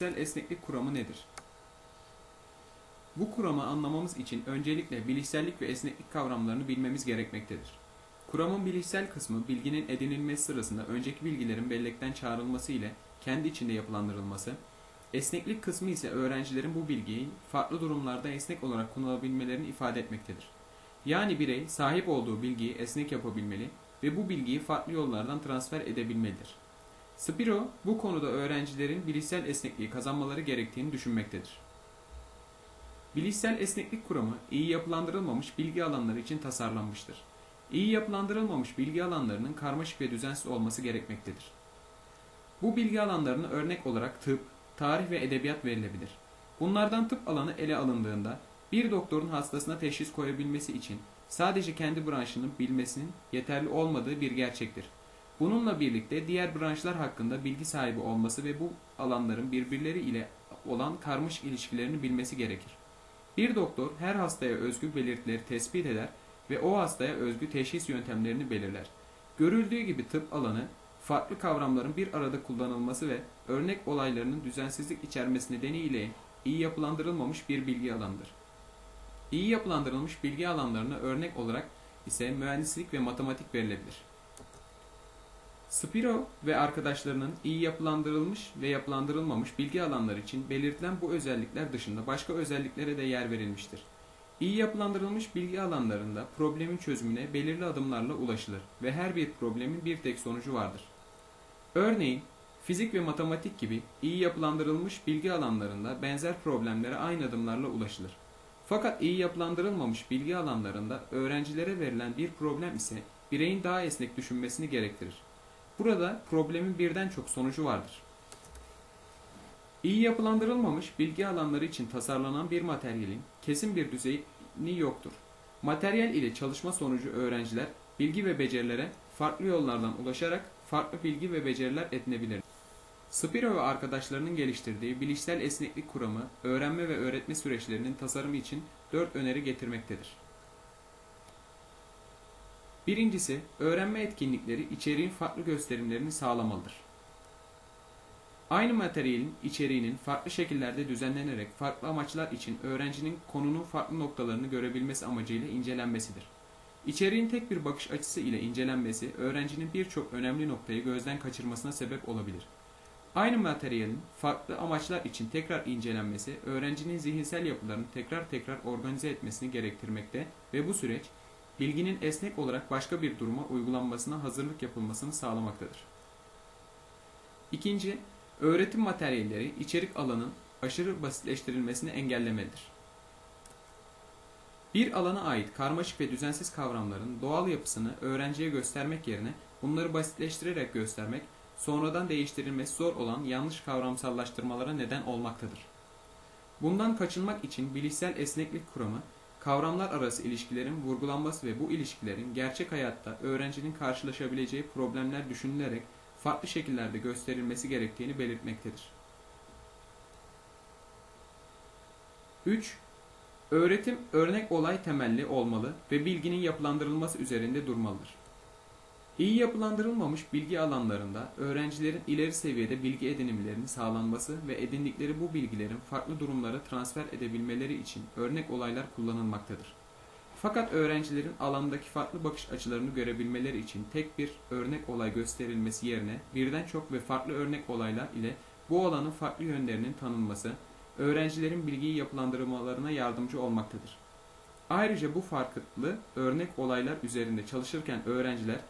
Bilişsel esneklik kuramı nedir? Bu kuramı anlamamız için öncelikle bilişsellik ve esneklik kavramlarını bilmemiz gerekmektedir. Kuramın bilişsel kısmı bilginin edinilmesi sırasında önceki bilgilerin bellekten çağrılması ile kendi içinde yapılandırılması, esneklik kısmı ise öğrencilerin bu bilgiyi farklı durumlarda esnek olarak kullanabilmelerini ifade etmektedir. Yani birey sahip olduğu bilgiyi esnek yapabilmeli ve bu bilgiyi farklı yollardan transfer edebilmelidir. Spiro bu konuda öğrencilerin bilişsel esnekliği kazanmaları gerektiğini düşünmektedir. Bilişsel esneklik kuramı iyi yapılandırılmamış bilgi alanları için tasarlanmıştır. İyi yapılandırılmamış bilgi alanlarının karmaşık ve düzensiz olması gerekmektedir. Bu bilgi alanlarına örnek olarak tıp, tarih ve edebiyat verilebilir. Bunlardan tıp alanı ele alındığında bir doktorun hastasına teşhis koyabilmesi için sadece kendi branşını bilmesinin yeterli olmadığı bir gerçektir. Bununla birlikte diğer branşlar hakkında bilgi sahibi olması ve bu alanların birbirleri ile olan karmaşık ilişkilerini bilmesi gerekir. Bir doktor her hastaya özgü belirtileri tespit eder ve o hastaya özgü teşhis yöntemlerini belirler. Görüldüğü gibi tıp alanı farklı kavramların bir arada kullanılması ve örnek olaylarının düzensizlik içermesi nedeniyle iyi yapılandırılmamış bir bilgi alanıdır. İyi yapılandırılmış bilgi alanlarına örnek olarak ise mühendislik ve matematik verilebilir. Spiro ve arkadaşlarının iyi yapılandırılmış ve yapılandırılmamış bilgi alanları için belirtilen bu özellikler dışında başka özelliklere de yer verilmiştir. İyi yapılandırılmış bilgi alanlarında problemin çözümüne belirli adımlarla ulaşılır ve her bir problemin bir tek sonucu vardır. Örneğin, fizik ve matematik gibi iyi yapılandırılmış bilgi alanlarında benzer problemlere aynı adımlarla ulaşılır. Fakat iyi yapılandırılmamış bilgi alanlarında öğrencilere verilen bir problem ise bireyin daha esnek düşünmesini gerektirir. Burada problemin birden çok sonucu vardır. İyi yapılandırılmamış bilgi alanları için tasarlanan bir materyalin kesin bir düzeyini yoktur. Materyal ile çalışma sonucu öğrenciler bilgi ve becerilere farklı yollardan ulaşarak farklı bilgi ve beceriler edinebilir. Spiro ve arkadaşlarının geliştirdiği bilişsel esneklik kuramı öğrenme ve öğretme süreçlerinin tasarımı için dört öneri getirmektedir. Birincisi, öğrenme etkinlikleri içeriğin farklı gösterimlerini sağlamalıdır. Aynı materyalin içeriğinin farklı şekillerde düzenlenerek farklı amaçlar için öğrencinin konunun farklı noktalarını görebilmesi amacıyla incelenmesidir. İçeriğin tek bir bakış açısı ile incelenmesi öğrencinin birçok önemli noktayı gözden kaçırmasına sebep olabilir. Aynı materyalin farklı amaçlar için tekrar incelenmesi öğrencinin zihinsel yapılarını tekrar tekrar organize etmesini gerektirmekte ve bu süreç bilginin esnek olarak başka bir duruma uygulanmasına hazırlık yapılmasını sağlamaktadır. İkinci, öğretim materyalleri içerik alanın aşırı basitleştirilmesini engellemelidir. Bir alana ait karmaşık ve düzensiz kavramların doğal yapısını öğrenciye göstermek yerine bunları basitleştirerek göstermek, sonradan değiştirilmesi zor olan yanlış kavramsallaştırmalara neden olmaktadır. Bundan kaçınmak için bilişsel esneklik kuramı, kavramlar arası ilişkilerin vurgulanması ve bu ilişkilerin gerçek hayatta öğrencinin karşılaşabileceği problemler düşünülerek farklı şekillerde gösterilmesi gerektiğini belirtmektedir. 3. Öğretim örnek olay temelli olmalı ve bilginin yapılandırılması üzerinde durmalıdır. İyi yapılandırılmamış bilgi alanlarında öğrencilerin ileri seviyede bilgi edinimlerinin sağlanması ve edindikleri bu bilgilerin farklı durumlara transfer edebilmeleri için örnek olaylar kullanılmaktadır. Fakat öğrencilerin alandaki farklı bakış açılarını görebilmeleri için tek bir örnek olay gösterilmesi yerine birden çok ve farklı örnek olaylar ile bu alanın farklı yönlerinin tanınması, öğrencilerin bilgiyi yapılandırmalarına yardımcı olmaktadır. Ayrıca bu farklı örnek olaylar üzerinde çalışırken öğrenciler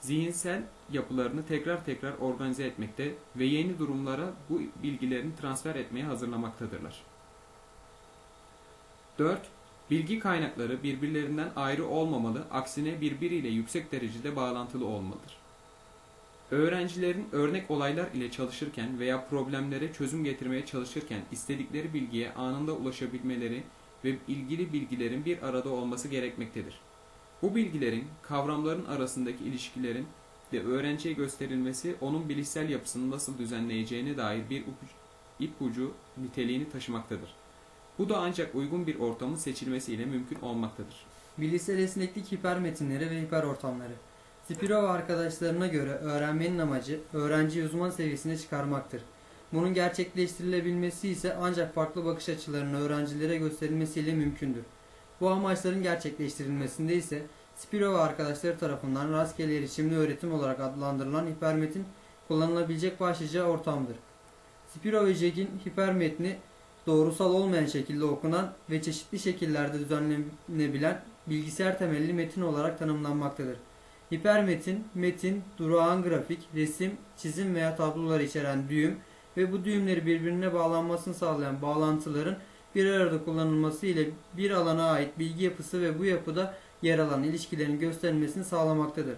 zihinsel yapılarını tekrar tekrar organize etmekte ve yeni durumlara bu bilgilerini transfer etmeye hazırlamaktadırlar. 4. Bilgi kaynakları birbirlerinden ayrı olmamalı, aksine birbiriyle yüksek derecede bağlantılı olmalıdır. Öğrencilerin örnek olaylar ile çalışırken veya problemlere çözüm getirmeye çalışırken istedikleri bilgiye anında ulaşabilmeleri ve ilgili bilgilerin bir arada olması gerekmektedir. Bu bilgilerin kavramların arasındaki ilişkilerin de öğrenciye gösterilmesi onun bilişsel yapısını nasıl düzenleyeceğine dair bir ipucu niteliğini taşımaktadır. Bu da ancak uygun bir ortamın seçilmesiyle mümkün olmaktadır. Bilişsel esneklik hipermetinleri ve hiperortamları. Spiro ve arkadaşlarına göre öğrenmenin amacı öğrenciyi uzman seviyesine çıkarmaktır. Bunun gerçekleştirilebilmesi ise ancak farklı bakış açılarının öğrencilere gösterilmesiyle mümkündür. Bu amaçların gerçekleştirilmesinde ise Spiro ve arkadaşları tarafından rastgele erişimli öğretim olarak adlandırılan hipermetin kullanılabilecek başlıca ortamdır. Spiro ve Jack'in hipermetni doğrusal olmayan şekilde okunan ve çeşitli şekillerde düzenlenebilen bilgisayar temelli metin olarak tanımlanmaktadır. Hipermetin, metin, durağan grafik, resim, çizim veya tablolar içeren düğüm ve bu düğümleri birbirine bağlanmasını sağlayan bağlantıların bir arada kullanılması ile bir alana ait bilgi yapısı ve bu yapıda yer alan ilişkilerin gösterilmesini sağlamaktadır.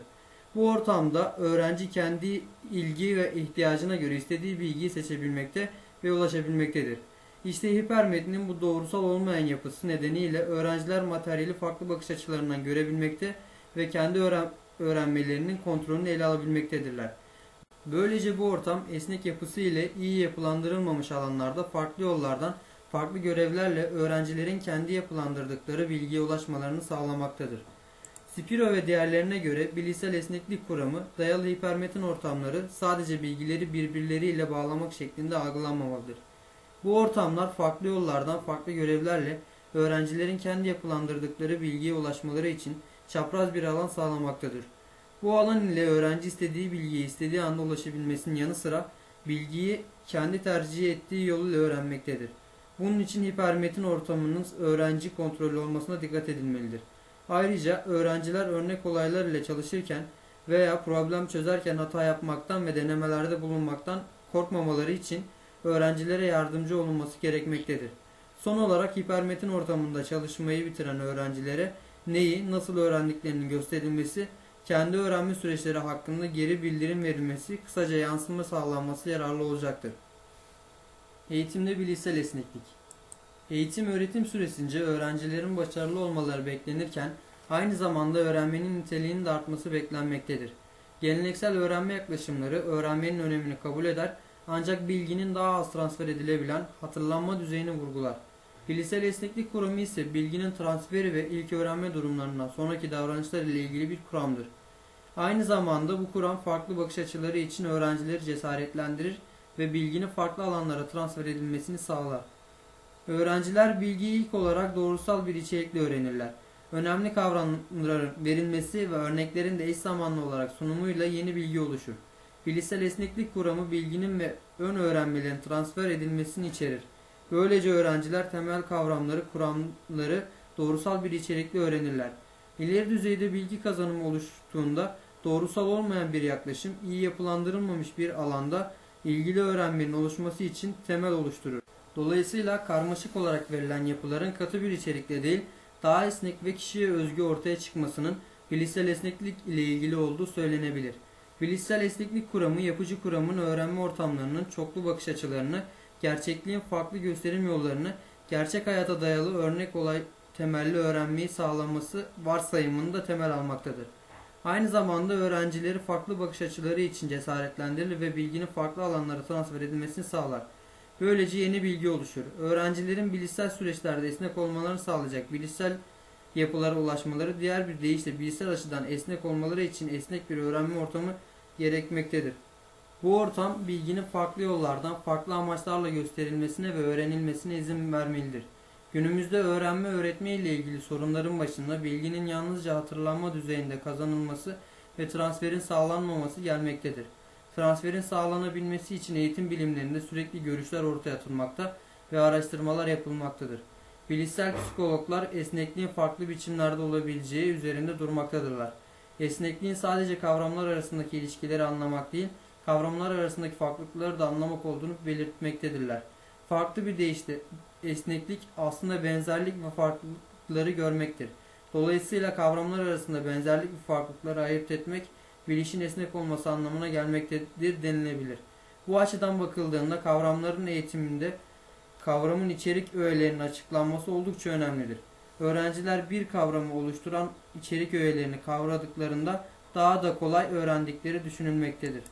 Bu ortamda öğrenci kendi ilgi ve ihtiyacına göre istediği bilgiyi seçebilmekte ve ulaşabilmektedir. İşte hipermetnin bu doğrusal olmayan yapısı nedeniyle öğrenciler materyali farklı bakış açılarından görebilmekte ve kendi öğren öğrenmelerinin kontrolünü ele alabilmektedirler. Böylece bu ortam esnek yapısı ile iyi yapılandırılmamış alanlarda farklı yollardan, farklı görevlerle öğrencilerin kendi yapılandırdıkları bilgiye ulaşmalarını sağlamaktadır. Spiro ve diğerlerine göre bilişsel esneklik kuramı, dayalı hipermetin ortamları sadece bilgileri birbirleriyle bağlamak şeklinde algılanmamalıdır. Bu ortamlar farklı yollardan farklı görevlerle öğrencilerin kendi yapılandırdıkları bilgiye ulaşmaları için çapraz bir alan sağlamaktadır. Bu alan ile öğrenci istediği bilgiye istediği anda ulaşabilmesinin yanı sıra bilgiyi kendi tercih ettiği yoluyla öğrenmektedir. Bunun için hipermetin ortamının öğrenci kontrolü olmasına dikkat edilmelidir. Ayrıca öğrenciler örnek olaylar ile çalışırken veya problem çözerken hata yapmaktan ve denemelerde bulunmaktan korkmamaları için öğrencilere yardımcı olunması gerekmektedir. Son olarak hipermetin ortamında çalışmayı bitiren öğrencilere neyi, nasıl öğrendiklerinin gösterilmesi, kendi öğrenme süreçleri hakkında geri bildirim verilmesi, kısaca yansıma sağlanması yararlı olacaktır. Eğitimde bilişsel esneklik Eğitim öğretim süresince öğrencilerin başarılı olmaları beklenirken aynı zamanda öğrenmenin niteliğinin de artması beklenmektedir. Geleneksel öğrenme yaklaşımları öğrenmenin önemini kabul eder ancak bilginin daha az transfer edilebilen hatırlanma düzeyini vurgular. Bilişsel esneklik kuramı ise bilginin transferi ve ilk öğrenme durumlarından sonraki davranışlar ile ilgili bir kuramdır. Aynı zamanda bu kuram farklı bakış açıları için öğrencileri cesaretlendirir ve bilginin farklı alanlara transfer edilmesini sağlar. Öğrenciler bilgiyi ilk olarak doğrusal bir içerikle öğrenirler. Önemli kavramların verilmesi ve örneklerin de eş zamanlı olarak sunumuyla yeni bilgi oluşur. Bilişsel esneklik kuramı bilginin ve ön öğrenmelerin transfer edilmesini içerir. Böylece öğrenciler temel kavramları, kuramları doğrusal bir içerikle öğrenirler. İleri düzeyde bilgi kazanımı oluştuğunda doğrusal olmayan bir yaklaşım iyi yapılandırılmamış bir alanda ilgili öğrenmenin oluşması için temel oluşturur. Dolayısıyla karmaşık olarak verilen yapıların katı bir içerikle değil, daha esnek ve kişiye özgü ortaya çıkmasının bilişsel esneklik ile ilgili olduğu söylenebilir. Bilişsel esneklik kuramı yapıcı kuramın öğrenme ortamlarının çoklu bakış açılarını, gerçekliğin farklı gösterim yollarını, gerçek hayata dayalı örnek olay temelli öğrenmeyi sağlaması varsayımını da temel almaktadır. Aynı zamanda öğrencileri farklı bakış açıları için cesaretlendirir ve bilginin farklı alanlara transfer edilmesini sağlar. Böylece yeni bilgi oluşur. Öğrencilerin bilişsel süreçlerde esnek olmalarını sağlayacak bilişsel yapılara ulaşmaları diğer bir deyişle bilişsel açıdan esnek olmaları için esnek bir öğrenme ortamı gerekmektedir. Bu ortam bilginin farklı yollardan farklı amaçlarla gösterilmesine ve öğrenilmesine izin vermelidir. Günümüzde öğrenme öğretme ile ilgili sorunların başında bilginin yalnızca hatırlanma düzeyinde kazanılması ve transferin sağlanmaması gelmektedir. Transferin sağlanabilmesi için eğitim bilimlerinde sürekli görüşler ortaya atılmakta ve araştırmalar yapılmaktadır. Bilişsel psikologlar esnekliğin farklı biçimlerde olabileceği üzerinde durmaktadırlar. Esnekliğin sadece kavramlar arasındaki ilişkileri anlamak değil, kavramlar arasındaki farklılıkları da anlamak olduğunu belirtmektedirler. Farklı bir deyişle esneklik aslında benzerlik ve farklılıkları görmektir. Dolayısıyla kavramlar arasında benzerlik ve farklılıkları ayırt etmek, bilişin esnek olması anlamına gelmektedir denilebilir. Bu açıdan bakıldığında kavramların eğitiminde kavramın içerik öğelerinin açıklanması oldukça önemlidir. Öğrenciler bir kavramı oluşturan içerik öğelerini kavradıklarında daha da kolay öğrendikleri düşünülmektedir.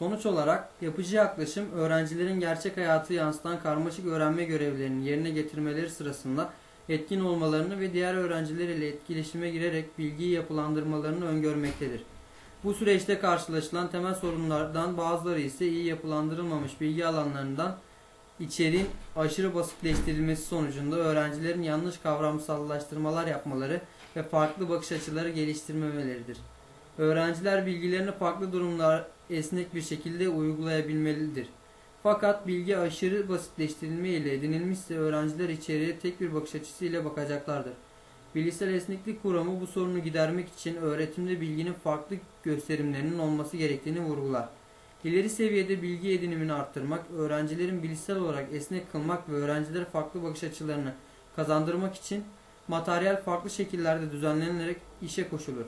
Sonuç olarak yapıcı yaklaşım öğrencilerin gerçek hayatı yansıtan karmaşık öğrenme görevlerini yerine getirmeleri sırasında etkin olmalarını ve diğer öğrenciler ile etkileşime girerek bilgiyi yapılandırmalarını öngörmektedir. Bu süreçte karşılaşılan temel sorunlardan bazıları ise iyi yapılandırılmamış bilgi alanlarından içeriğin aşırı basitleştirilmesi sonucunda öğrencilerin yanlış kavramsallaştırmalar yapmaları ve farklı bakış açıları geliştirmemeleridir. Öğrenciler bilgilerini farklı durumlar esnek bir şekilde uygulayabilmelidir. Fakat bilgi aşırı basitleştirilme ile edinilmişse öğrenciler içeriye tek bir bakış açısıyla bakacaklardır. Bilgisayar esneklik kuramı bu sorunu gidermek için öğretimde bilginin farklı gösterimlerinin olması gerektiğini vurgular. İleri seviyede bilgi edinimini arttırmak, öğrencilerin bilişsel olarak esnek kılmak ve öğrencilere farklı bakış açılarını kazandırmak için materyal farklı şekillerde düzenlenerek işe koşulur.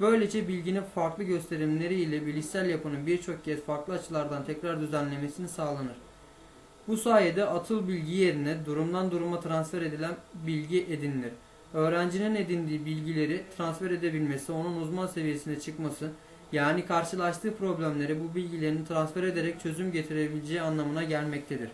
Böylece bilginin farklı gösterimleri ile bilişsel yapının birçok kez farklı açılardan tekrar düzenlemesini sağlanır. Bu sayede atıl bilgi yerine durumdan duruma transfer edilen bilgi edinilir. Öğrencinin edindiği bilgileri transfer edebilmesi, onun uzman seviyesine çıkması, yani karşılaştığı problemlere bu bilgilerini transfer ederek çözüm getirebileceği anlamına gelmektedir.